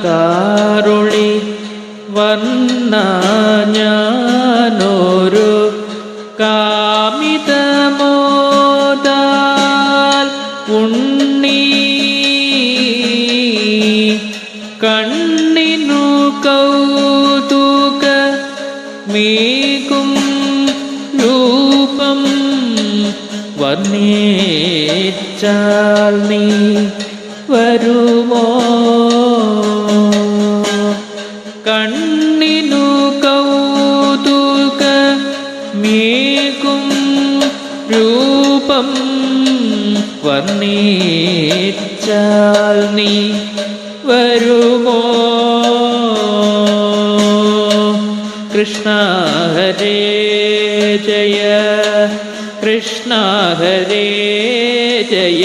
കണ്ണാക്കാറുളി വന്ന ഞാനൊരു കാമിതമോദാൽ ഉണ്ണി കണ്ണിനു കൗതുക മീകും രൂപം വർണിച്ചാൽ നീ വരുമോ മീകും രൂപം വർണിച്ചാൽ നീ വരുമോ? കൃഷ്ണ ഹരേ ജയ കൃഷ്ണ ഹരേ ജയ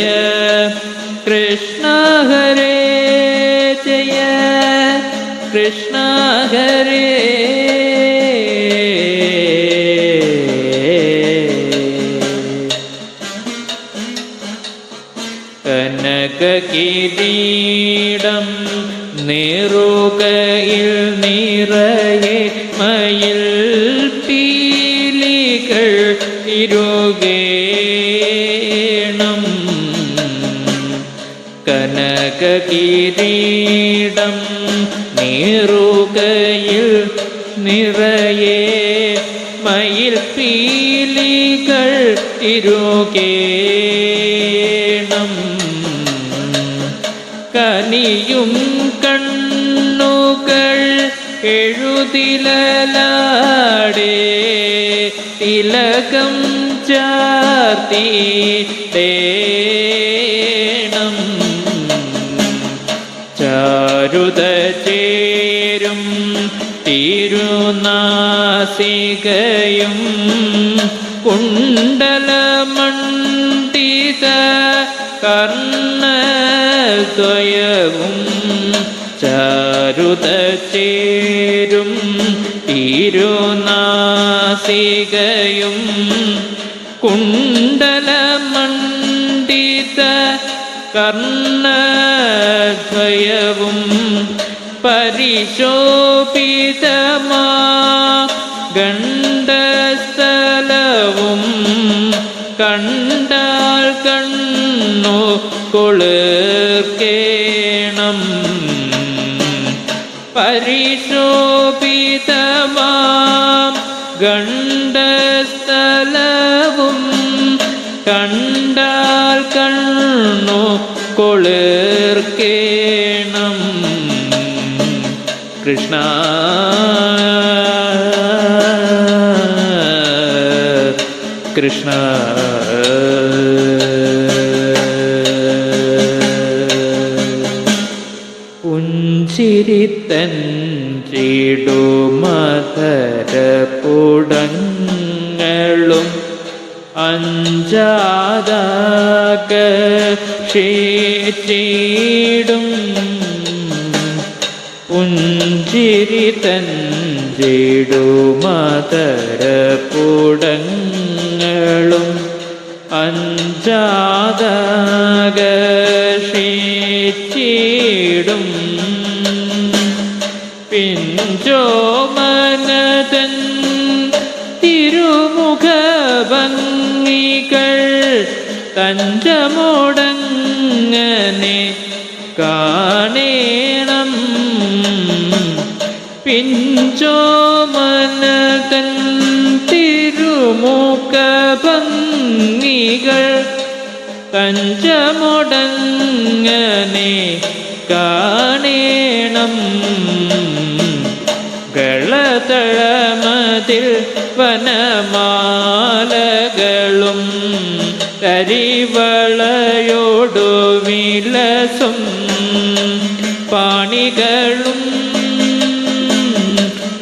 കൃഷ്ണ ഹരേ ജയ കൃഷ്ണ കനകകിരീടം നേറുകയിൽ നിറയെ മയിൽ പീലികൾ ഇരുകേണം കനകകിരീടം നേറുകയിൽ നിറയെ മയിൽ പീലികൾ ഇരുകേണം കനിയും കണ്ണുകൾ എഴുതിലാടേ തിലകം ചാർത്തിടേണം ചാരുത ചേരും തിരുനാസികയും കുണ്ടലമണ്ഡിത കർണദ്വയവും ചാരുത ചേരും തിരുനാസികയും കുണ്ടലമണ്ഡിത കർണദ്വയവും പരിശോഭിതമാ ഗണ്ഡസ്ഥലവും കണ്ടാൽ കണ്ണു കൊളുർക്കേണം പരിശോഭിതമാം. ഗണ്ഡസ്ഥലവും കണ്ടാൽ കണ്ണു കൊളുർക്കേണം. കൃഷ്ണ. കൃഷ്ണ. പുഞ്ചിരിത്തൻ ചിടുമധരപുടങ്ങളും പുഞ്ചിരി പുഞ്ചിരിതൻ ചിടുമധരപുടങ്ങളും അഞ്ചാതാകേടും പിഞ്ചോമനതൻ തിരുമുഖ ഭംഗികൾ തഞ്ചമോടങ്ങനെ കാണേണം. പിഞ്ചോമനതൻ തിരുമുഖ ഭംഗികൾ തഞ്ചമോടങ്ങനെ കാണേണം. കളതളമതിൽ വനമാലകളും കരിവളയോടു വിലസും പാണികളും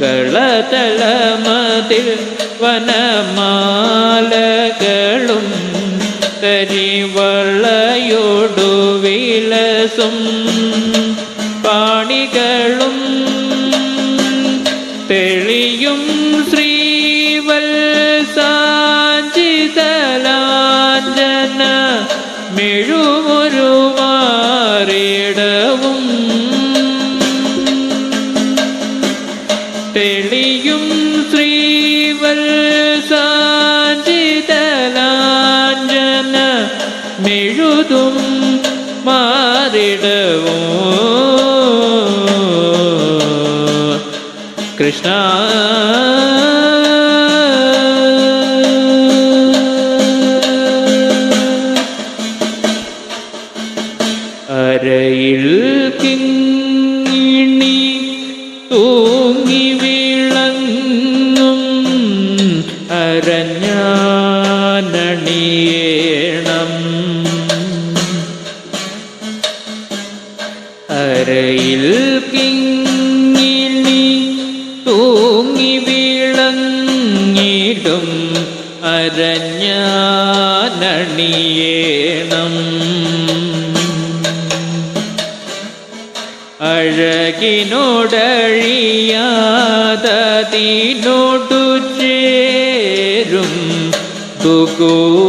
കളതളമതിൽ വനമാലകളും കരിവളയോടു വിലസും മെഴുതും മാറിടവും? കൃഷ്ണ. അരയിൽ കിങ്ങിണി തൂങ്ങി കിങ്ങിണി തൂങ്ങി വിളങ്ങിടും. അരഞ്ഞാനണിയേണം അഴകിനോടഴിയാതീനോടു ചേരും ദുകൂല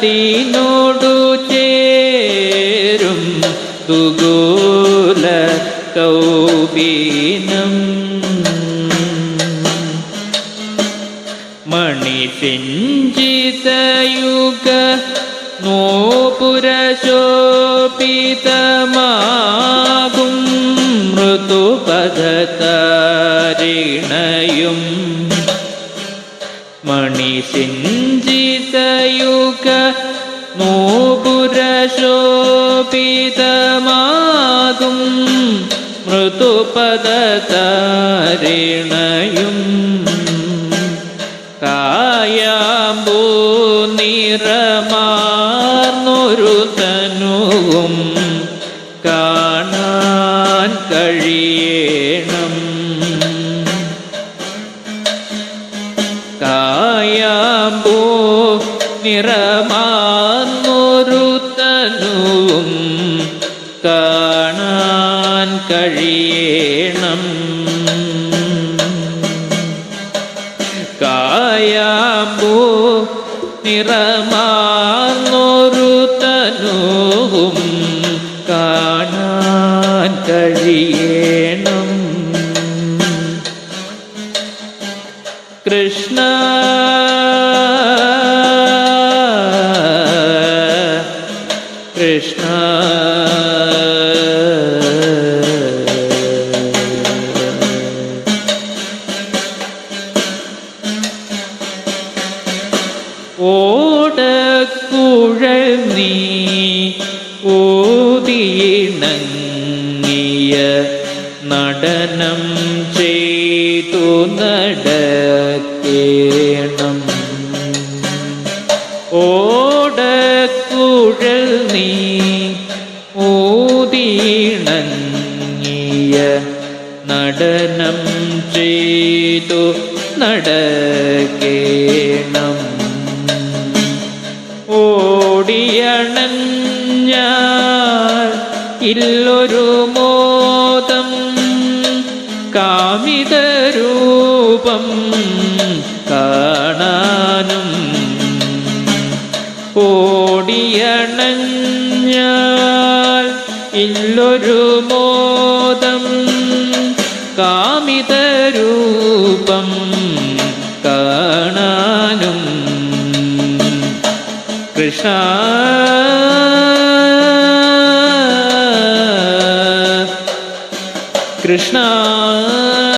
അഴകിനോടഴിയാതീനോടു ചേരും ദുകൂല കൗപീനം. മണിസിഞ്ചിതയുഗ നോപുരശോഭിതമാകും മൃദുപദതാരിണയും കായാമ്പൂ നിറമാർന്നൊരു തനുവും കാണാൻ കഴിയണം. കായാമ്പൂ നിറമാർന്നൊരു കായാമ്പൂ നീ ഓതിയിണങ്ങിയ നടനം ചെയ്തു നടക്കേണം. ഓടക്കുഴൽ നീ ഓതിയിണങ്ങിയ നടനം ചെയ്തു നടക്കേണം. ഇല്ലൊരു മോദം കാമിതരൂപം കാണാനും ഓടിയണഞ്ഞാൽ ഇല്ലൊരു മോദം കാമിതരൂപം കാണാനും കൃഷ്ണ കൃഷ്ണ